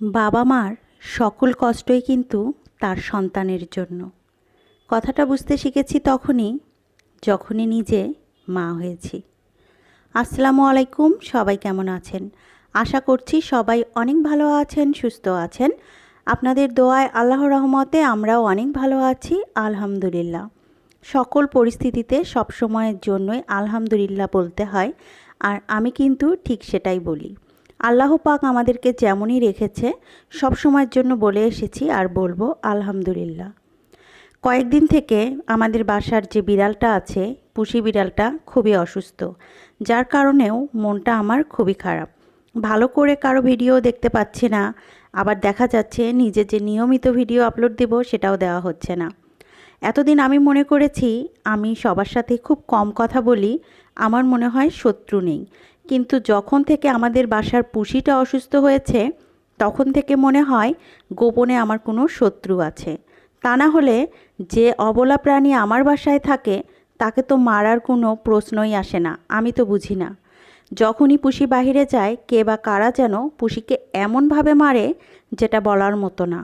বাবা মার সকল কষ্টই কিন্তু তার সন্তানের জন্য। কথাটা বুঝতে শিখেছি তখনই, যখনই নিজে মা হয়েছি। আসসালামু আলাইকুম, সবাই কেমন আছেন? আশা করছি সবাই অনেক ভালো আছেন, সুস্থ আছেন। আপনাদের দোয়ায় আল্লাহর রহমতে আমরাও অনেক ভালো আছি, আলহামদুলিল্লাহ। সকল পরিস্থিতিতে সব সময়ের জন্যই আলহামদুলিল্লাহ বলতে হয়, আর আমি কিন্তু ঠিক সেটাই বলি। আল্লাহ পাক আমাদেরকে যেমনই রেখেছে, সব সময়ের জন্য বলে এসেছি আর বলব আলহামদুলিল্লাহ। কয়েকদিন থেকে আমাদের বাসার যে বিড়ালটা আছে, পুষি বিড়ালটা খুবই অসুস্থ। যার কারণেও মনটা আমার খুবই খারাপ। ভালো করে কারও ভিডিও দেখতে পাচ্ছি না, আবার দেখা যাচ্ছে নিজে যে নিয়মিত ভিডিও আপলোড দেব সেটাও দেওয়া হচ্ছে না। এতদিন আমি মনে করেছি, আমি সবার সাথে খুব কম কথা বলি, আমার মনে হয় শত্রু নেই। কিন্তু যখন থেকে আমাদের বাসার পুষিটা অসুস্থ হয়েছে, তখন থেকে মনে হয় গোপনে আমার কোনো শত্রু আছে। তা না হলে যে অবলা প্রাণী আমার বাসায় থাকে, তাকে তো মারার কোনো প্রশ্নই আসে না, আমি তো বুঝি না। যখনই পুষি বাহিরে যায়, কে বা কারা যেন পুষিকে এমনভাবে মারে, যেটা বলার মতো না।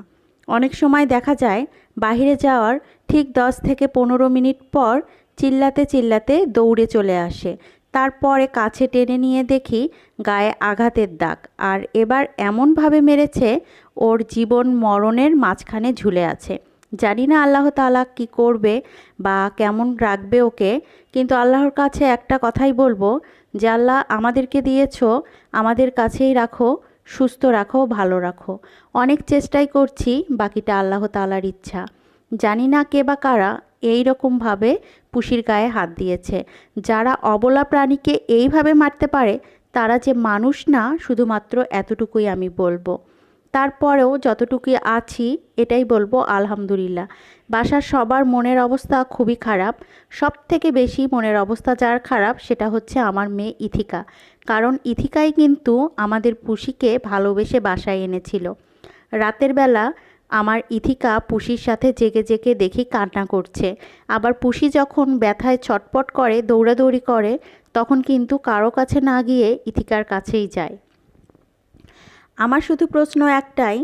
অনেক সময় দেখা যায়, বাহিরে যাওয়ার ঠিক দশ থেকে পনেরো মিনিট পর চিল্লাতে চিল্লাতে দৌড়ে চলে আসে তারপরে কাছে টেনে নিয়ে দেখি গায়ে আঘাতের দাগ আর এবার এমনভাবে মেরেছে ওর জীবন মরণের মাঝখানে ঝুলে আছে। জানি না আল্লাহ তালা কি করবে বা কেমন রাখবে ওকে, কিন্তু আল্লাহর কাছে একটা কথাই বলব যে, আল্লাহ, আমাদেরকে দিয়েছ, আমাদের কাছেই রাখো, সুস্থ রাখো, ভালো রাখো। অনেক চেষ্টাই করছি, বাকিটা আল্লাহ তালার ইচ্ছা। জানি না কে বা কারা এই রকমভাবে পুষির গায়ে হাত দিয়েছে। যারা অবলা প্রাণীকে এইভাবে মারতে পারে, তারা যে মানুষ না, শুধুমাত্র এতটুকুই আমি বলব। তারপরেও যতটুকুই আছি, এটাই বলব আলহামদুলিল্লাহ। বাসার সবার মনের অবস্থা খুবই খারাপ। সব থেকে বেশি মনের অবস্থা যার খারাপ, সেটা হচ্ছে আমার মেয়ে ইথিকা। কারণ ইথিকাই কিন্তু আমাদের পুষিকে ভালোবেসে বাসায় এনেছিল। রাতের বেলা আমার ইথিকা পুষির সাথে জেগে জেগে দেখি কান্না করছে। আবার পুষি যখন ব্যথায় ছটপট করে, দৌড়াদৌড়ি করে, তখন কিন্তু কারও কাছে না গিয়ে ইথিকার কাছেই যায়। আমার শুধু প্রশ্ন একটাই,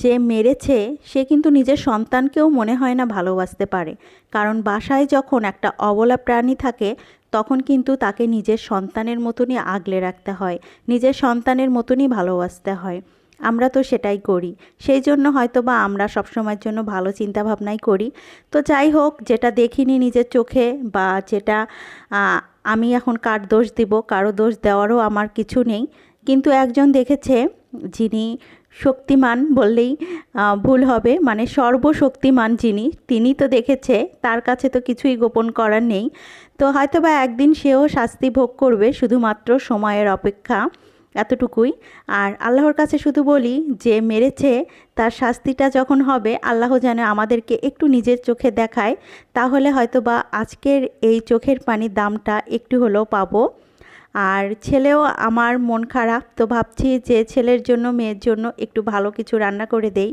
যে মেরেছে, সে কিন্তু নিজের সন্তানকেও মনে হয় না ভালোবাসতে পারে। কারণ বাসায় যখন একটা অবলা প্রাণী থাকে, তখন কিন্তু তাকে নিজের সন্তানের মতনই আগলে রাখতে হয়, নিজের সন্তানের মতনই ভালোবাসতে হয়। আমরা তো সেটাই করি। সেই জন্য হয়তো বা আমরা সবসময়ের জন্য ভালো চিন্তা ভাবনাই করি। তো যাই হোক, যেটা দেখিনি নিজের চোখে বা যেটা আমি এখন কার দোষ দিব, কারও দোষ দেওয়ারও আমার কিছু নেই। কিন্তু একজন দেখেছে যিনি শক্তিমান বললেই ভুল হবে মানে সর্বশক্তিমান যিনি, তিনি তো দেখেছে, তার কাছে তো কিছুই গোপন করার নেই। তো হয়তো বা একদিন সেও শাস্তি ভোগ করবে, শুধুমাত্র সময়ের অপেক্ষা। এতটুকুই। আর আল্লাহর কাছে শুধু বলি যে, মেরেছে, তার শাস্তিটা যখন হবে, আল্লাহ যেন আমাদেরকে একটু নিজের চোখে দেখায়, তাহলে হয়তো বা আজকের এই চোখের পানির দামটা একটু হলেও পাবো। আর ছেলেও আমার মন খারাপ, তো ভাবছি যে, ছেলের জন্য, মেয়ের জন্য একটু ভালো কিছু রান্না করে দেই।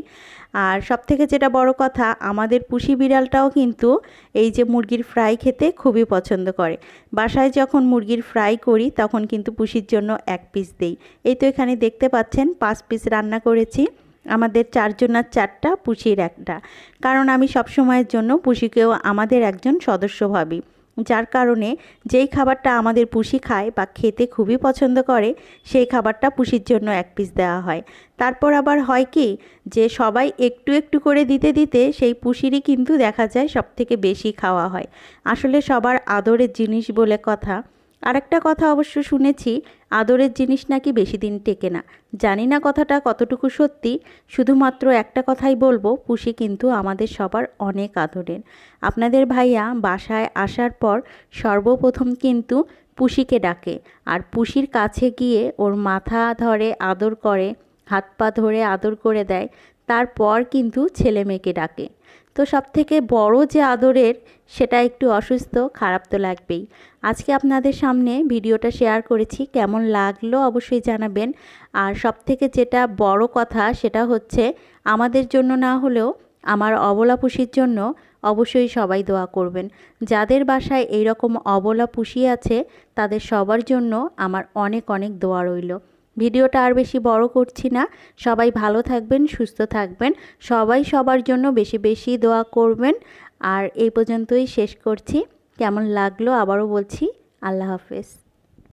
আর সব থেকে যেটা বড় কথা, আমাদের পুষি বিড়ালটাও কিন্তু এই যে মুরগির ফ্রাই খেতে খুবই পছন্দ করে। বাসায় যখন মুরগির ফ্রাই করি, তখন কিন্তু পুষির জন্য এক পিস দেই। এই তো এখানে দেখতে পাচ্ছেন, পাঁচ পিস রান্না করেছি। আমাদের চারজনার চারটা, পুষির একটা। কারণ আমি সব সময়ের জন্য পুষিকেও আমাদের একজন সদস্য ভাবি। যার কারণে যেই খাবারটা আমাদের পুষি খায় বা খেতে খুবই পছন্দ করে, সেই খাবারটা পুষির জন্য এক পিস দেওয়া হয়। তারপর আবার হয় কি, যে সবাই একটু একটু করে দিতে দিতে সেই পুষিরই কিন্তু দেখা যায় সব থেকে বেশি খাওয়া হয়। আসলে সবার আদরের জিনিস বলে কথা। আরেকটা কথা অবশ্য শুনেছি, আদরের জিনিস নাকি বেশি দিন টেকে না। জানি না কথাটা কতটুকু সত্যি, শুধুমাত্র একটা কথাই বলব, পুষি কিন্তু আমাদের সবার অনেক আদরের। আপনাদের ভাইয়া বাসায় আসার পর সর্বপ্রথম কিন্তু পুষিকে ডাকে, আর পুষির কাছে গিয়ে ওর মাথা ধরে আদর করে, হাত পা ধরে আদর করে দেয়। তারপর কিন্তু ছেলে মেয়েকে ডাকে। তো সব থেকে বড় যে আদরের, সেটা একটু অসুস্থ, খারাপ তো লাগবেই। আজকে আপনাদের সামনে ভিডিওটা শেয়ার করেছি, কেমন লাগল অবশ্যই জানাবেন। আর সব থেকে যেটা বড় কথা, সেটা হচ্ছে আমাদের জন্য না হলেও আমার অবলা পুষির জন্য অবশ্যই সবাই দোয়া করবেন। যাদের বাসায় এইরকম অবলা পুষি আছে, তাদের সবার জন্য আমার অনেক অনেক দোয়া রইল। ভিডিওটা আর বেশি বড় করছি না। সবাই ভালো থাকবেন, সুস্থ থাকবেন। সবাই সবার জন্য বেশি বেশি দোয়া করবেন। আর এই পর্যন্তই শেষ করছি। কেমন লাগল আবারও বলছি, আল্লাহ হাফেজ।